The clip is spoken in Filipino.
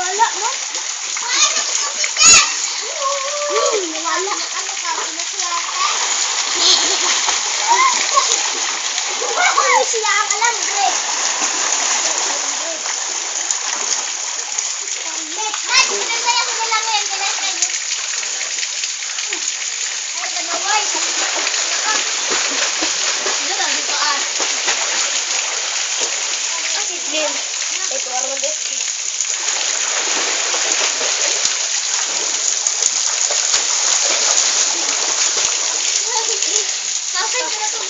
Wala mo? Wala. Ano ka? Ano sila ang alam, Dre? Dad, pinagdala ko na lang ngayon. Pinagdala ko. Ay, ano, boy? Блин, это армадет. Как это